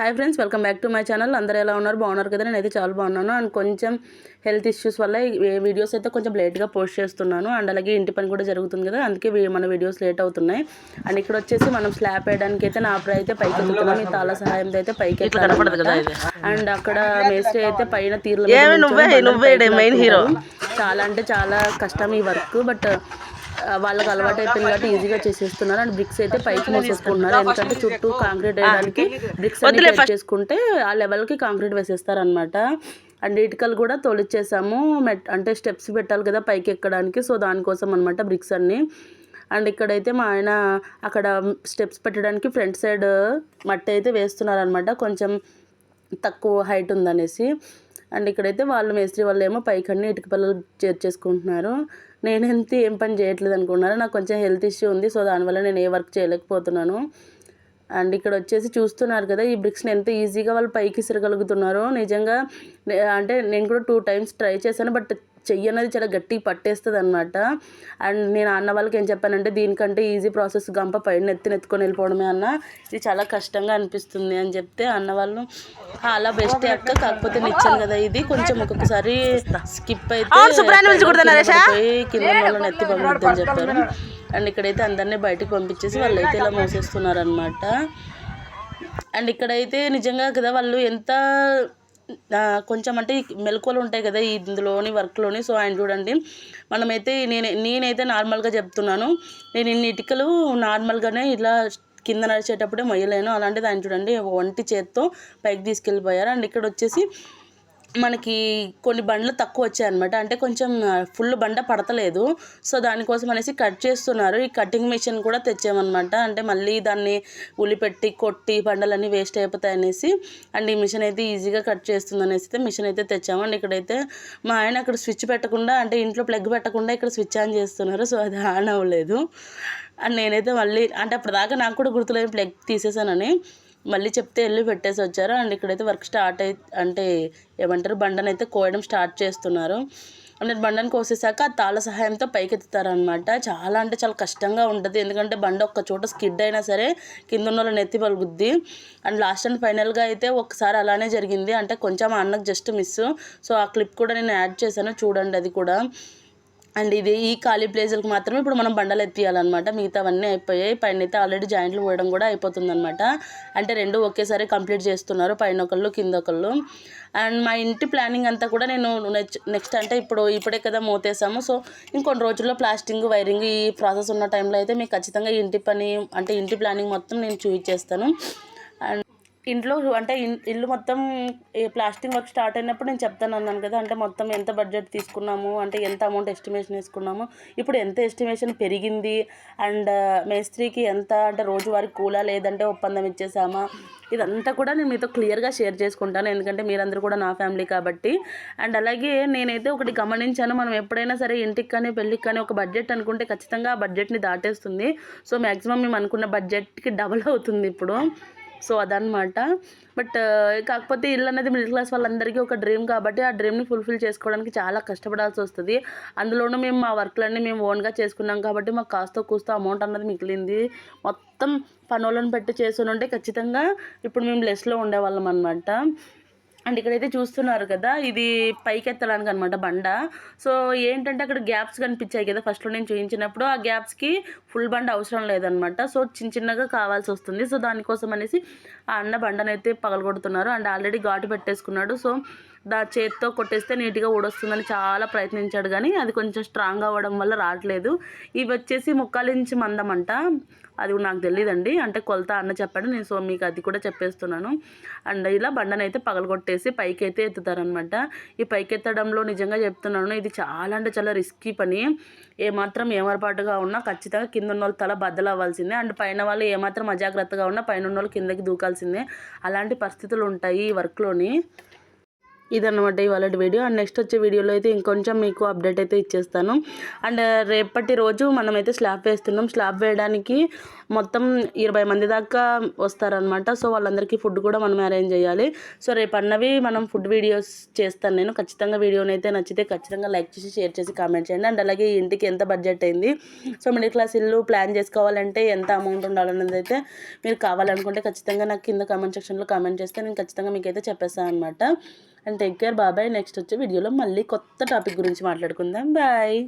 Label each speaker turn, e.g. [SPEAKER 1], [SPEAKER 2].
[SPEAKER 1] Hi friends welcome back to my channel అందరూ ఎలా ఉన్నారు? బాగున్నారు కదా? నేనైతే చాలా బాగున్నాను. అండ్ కొంచెం హెల్త్ ఇష్యూస్ వల్ల ఈ వీడియోస్ అయితే కొంచెం లేట్గా పోస్ట్ చేస్తున్నాను. అండ్ అలాగే ఇంటి పని కూడా జరుగుతుంది కదా? అందుకే మన వీడియోస్ లేట్ అవుతున్నాయి. అండ్ ఇక్కడ వచ్చేసి మనం స్లాబ్ వేయడానికి అయితే నా అప్పుడు అయితే పైకి ఎక్కుతున్నాం. ఈ తాళ సహాయంతో అయితే పైకి. అండ్ అక్కడ మేస్త్రి అయితే పైన తీర్ల. చాలా అంటే చాలా కష్టం ఈ వర్క్ బట్ వాళ్ళకి అలవాటు అయిపోయింది కాబట్టి ఈజీగా చేసేస్తున్నారు. అండ్ బ్రిక్స్ అయితే పైకి మోసేసుకుంటున్నారు. ఎందుకంటే చుట్టూ కాంక్రీట్ వేయడానికి బ్రిక్స్ అన్ని కట్ చేసుకుంటే ఆ లెవెల్కి కాంక్రీట్ వేసేస్తారు అనమాట అండ్ ఇటుకలు కూడా తొలిచ్చేసాము. మెట్ అంటే స్టెప్స్ పెట్టాలి కదా పైకి ఎక్కడానికి. సో దానికోసం అనమాట బ్రిక్స్ అన్ని. అండ్ ఇక్కడైతే మా ఆయన అక్కడ స్టెప్స్ పెట్టడానికి ఫ్రంట్ సైడ్ మట్టి అయితే వేస్తున్నారు అనమాట కొంచెం తక్కువ హైట్ ఉందనేసి. అండ్ ఇక్కడైతే వాళ్ళు మేస్త్రి వాళ్ళు ఏమో పైకన్నీ ఇటుక పిల్లలు చేర్చేసుకుంటున్నారు. నేను ఎంత ఏం పని చేయట్లేదు అనుకున్నాను నాకు కొంచెం హెల్త్ ఇష్యూ ఉంది సో దానివల్ల నేను ఏ వర్క్ చేయలేకపోతున్నాను. అండ్ ఇక్కడ వచ్చేసి చూస్తున్నారు కదా ఈ బ్రిక్స్ని ఎంత ఈజీగా వాళ్ళు పైకి ఇసరగలుగుతున్నారో. నిజంగా నే- అంటే నేను కూడా టూ టైమ్స్ ట్రై చేశాను బట్ చెయ్యి అనేది చాలా గట్టిగా పట్టేస్తుంది అనమాట అండ్ నేను అన్న వాళ్ళకి ఏం చెప్పానంటే దీనికంటే ఈజీ ప్రాసెస్ గంప పైన ఎత్తి నెత్తుకొని వెళ్ళిపోవడమే అన్న. ఇది చాలా కష్టంగా అనిపిస్తుంది అని చెప్తే అన్న వాళ్ళు "ఆ, అలా బెస్ట్ అక్క. కాకపోతే నిచ్చాను కదా ఇది. కొంచెం ఒక్కొక్కసారి స్కిప్ అయితే కింద వాళ్ళని ఎత్తి పంపిద్దని చెప్పారు. అండ్ ఇక్కడైతే అందరినీ బయటికి పంపించేసి వాళ్ళు అయితే ఇలా మోసేస్తున్నారు అనమాట అండ్ ఇక్కడైతే నిజంగా కదా వాళ్ళు ఎంత కొంచెం అంటే మెలకువలు ఉంటాయి కదా ఇందులోని వర్క్లోని. సో ఆయన చూడండి మనమైతే నేను నేనైతే నార్మల్గా చెప్తున్నాను. నేను ఇన్ని ఇటుకలు నార్మల్గానే ఇలా కింద నడిచేటప్పుడే మొయ్యలేను. అలాంటిది ఆయన చూడండి ఒంటి చేత్తో పైకి తీసుకెళ్ళిపోయారు. అండ్ ఇక్కడ వచ్చేసి మనకి కొన్ని బండ్లు తక్కువ వచ్చాయన్నమాట. అంటే కొంచెం ఫుల్ బండ పడతలేదు. సో దానికోసం అనేసి కట్ చేస్తున్నారు. ఈ కటింగ్ మిషన్ కూడా తెచ్చామన్నమాట. అంటే మళ్ళీ దాన్ని ఉలిపెట్టి కొట్టి బండలన్నీ వేస్ట్ అయిపోతాయి అనేసి. అండ్ ఈ మిషన్ అయితే ఈజీగా కట్ చేస్తుంది అనేసి అయితే మిషన్ అయితే తెచ్చాము. అండ్ ఇక్కడైతే మా ఆయన అక్కడ స్విచ్ పెట్టకుండా అంటే ఇంట్లో ప్లగ్ పెట్టకుండా ఇక్కడ స్విచ్ ఆన్ చేస్తున్నారు. సో అది ఆన్ అవ్వలేదు. అండ్ నేనైతే మళ్ళీ అంటే అప్పటిదాకా నాకు కూడా గుర్తులేదు ప్లగ్ తీసేసానని. మళ్ళీ చెప్తే వెళ్ళి పెట్టేసి వచ్చారు. అండ్ ఇక్కడైతే వర్క్ స్టార్ట్ అయి అంటే ఏమంటారు బండను అయితే కోయడం స్టార్ట్ చేస్తున్నారు. అంటే బండను కోసేసాక ఆ తాళ్ళ సహాయంతో పైకి ఎత్తుతారనమాట చాలా అంటే చాలా కష్టంగా ఉంటుంది. ఎందుకంటే బండ ఒక్క చోట స్కిడ్ అయినా సరే కింద ఉన్న వాళ్ళని నెత్తి పలుగుద్ది అండ్ లాస్ట్ అండ్ ఫైనల్గా అయితే ఒకసారి అలానే జరిగింది. అంటే కొంచెం అన్నకు జస్ట్ మిస్ సో ఆ క్లిప్ కూడా నేను యాడ్ చేశాను. చూడండి అది కూడా. అండ్ ఇది ఈ ఖాళీ ప్లేసులకు మాత్రమే ఇప్పుడు మనం బండలు ఎత్తియాలన్నమాట. మిగతావన్నీ అయిపోయాయి. పైన అయితే ఆల్రెడీ జాయింట్లు పోయడం కూడా అయిపోతుంది అనమాట అంటే రెండు ఒకేసారి కంప్లీట్ చేస్తున్నారు. పైన ఒకళ్ళు కింద ఒకళ్ళు. అండ్ మా ఇంటి ప్లానింగ్ అంతా కూడా నేను నెక్స్ట్ అంటే ఇప్పుడు ఇప్పుడే కదా మోతేసాము. సో ఇంకొన్ని రోజుల్లో ప్లాస్టింగ్ వైరింగ్ ఈ ప్రాసెస్ ఉన్న టైంలో అయితే మీకు ఖచ్చితంగా ఇంటి పని అంటే ఇంటి ప్లానింగ్ మొత్తం నేను చూపించేస్తాను ఇంట్లో అంటే ఇన్- ఇల్లు మొత్తం ఈ ప్లాస్టింగ్ వర్క్ స్టార్ట్ అయినప్పుడు నేను చెప్తాను అన్నాను కదా అంటే మొత్తం ఎంత బడ్జెట్ తీసుకున్నాము అంటే ఎంత అమౌంట్ ఎస్టిమేషన్ వేసుకున్నాము ఇప్పుడు ఎంత ఎస్టిమేషన్ పెరిగింది అండ్ మేస్త్రికి ఎంత అంటే రోజువారీ కూలా లేదంటే ఒప్పందం ఇచ్చేసామా ఇదంతా కూడా నేను మీతో క్లియర్గా షేర్ చేసుకుంటాను ఎందుకంటే మీరందరూ కూడా నా ఫ్యామిలీ కాబట్టి. అండ్ అలాగే నేనైతే ఒకటి గమనించాను మనం ఎప్పుడైనా సరే ఇంటికి కానీ పెళ్ళికి కానీ ఒక బడ్జెట్ అనుకుంటే ఖచ్చితంగా ఆ బడ్జెట్ని దాటేస్తుంది. సో మ్యాక్సిమం మేము అనుకున్న బడ్జెట్కి డబుల్ అవుతుంది ఇప్పుడు. సో అదనమాట బట్ కాకపోతే ఇల్లు అనేది మిడిల్ క్లాస్ వాళ్ళందరికీ ఒక డ్రీమ్ కాబట్టి ఆ డ్రీమ్ని ఫుల్ఫిల్ చేసుకోవడానికి చాలా కష్టపడాల్సి వస్తుంది. అందులోనూ మేము మా వర్క్లన్నీ మేము ఓన్గా చేసుకున్నాం కాబట్టి మాకు కాస్త కూస్త అమౌంట్ అన్నది మిగిలింది. మొత్తం పనులను పెట్టి చేసి ఉంటే ఖచ్చితంగా ఇప్పుడు మేము లెస్లో ఉండేవాళ్ళం అనమాట అండ్ ఇక్కడైతే చూస్తున్నారు కదా ఇది పైకి ఎత్తడానికి అనమాట బండ. సో ఏంటంటే అక్కడ గ్యాప్స్ కనిపించాయి కదా ఫస్ట్లో నేను చూపించినప్పుడు ఆ గ్యాప్స్కి ఫుల్ బండ అవసరం లేదనమాట. సో చిన్న చిన్నగా కావాల్సి వస్తుంది. సో దానికోసం అనేసి ఆ అన్న బండనైతే పగలగొడుతున్నారు. అండ్ ఆల్రెడీ ఘాటు పెట్టేసుకున్నాడు. సో దా చేత్తో కొట్టేస్తే నీట్గా ఊడొస్తుందని చాలా ప్రయత్నించాడు కానీ అది కొంచెం స్ట్రాంగ్ అవ్వడం వల్ల రావట్లేదు. ఇవి వచ్చేసి ముక్కాలించి మందం అంట అది నాకు తెలియదండి అంటే కొలత అన్న చెప్పాడు. నేను సో మీకు అది కూడా చెప్పేస్తున్నాను. అండ్ ఇలా బండనైతే అయితే పగలగొట్టేసి పైకి అయితే ఎత్తుతారనమాట ఈ పైకి ఎత్తడంలో నిజంగా చెప్తున్నాను ఇది చాలా అంటే చాలా రిస్కీ పని. ఏమాత్రం ఏమరపాటుగా ఉన్నా ఖచ్చితంగా కింద ఉన్న వాళ్ళు తల బద్దలు అవ్వాల్సిందే అండ్ పైన వాళ్ళు ఏమాత్రం అజాగ్రత్తగా ఉన్నా పైన ఉన్న వాళ్ళు కిందకి దూకాల్సిందే. అలాంటి పరిస్థితులు ఉంటాయి ఈ వర్క్లోని. ఇదన్నమాట ఇవాళ వీడియో. అండ్ నెక్స్ట్ వచ్చే వీడియోలో అయితే ఇంకొంచెం మీకు అప్డేట్ అయితే ఇచ్చేస్తాను. అండ్ uh, రేపటి రోజు మనమైతే స్లాబ్ వేస్తున్నాం. స్లాబ్ వేయడానికి మొత్తం ఇరవై మంది దాకా వస్తారనమాట సో వాళ్ళందరికీ ఫుడ్ కూడా మనం అరేంజ్ చేయాలి. సో రేపు అన్నవి మనం ఫుడ్ వీడియోస్ చేస్తాను నేను. ఖచ్చితంగా వీడియోని అయితే నచ్చితే ఖచ్చితంగా లైక్ చేసి షేర్ చేసి కామెంట్ చేయండి. అండ్ అలాగే ఇంటికి ఎంత బడ్జెట్ అయింది? సో మిడిల్ క్లాస్ ఇల్లు ప్లాన్ చేసుకోవాలంటే ఎంత అమౌంట్ ఉండాలన్నది అయితే మీరు కావాలనుకుంటే ఖచ్చితంగా నాకు కింద కామెంట్ సెక్షన్లో కామెంట్ చేస్తే నేను ఖచ్చితంగా మీకైతే చెప్పేస్తాను అనమాట అండ్ టేక్ కేర్ బాబాయ్ నెక్స్ట్ వచ్చే వీడియోలో మళ్ళీ కొత్త టాపిక్ గురించి మాట్లాడుకుందాం. బాయ్.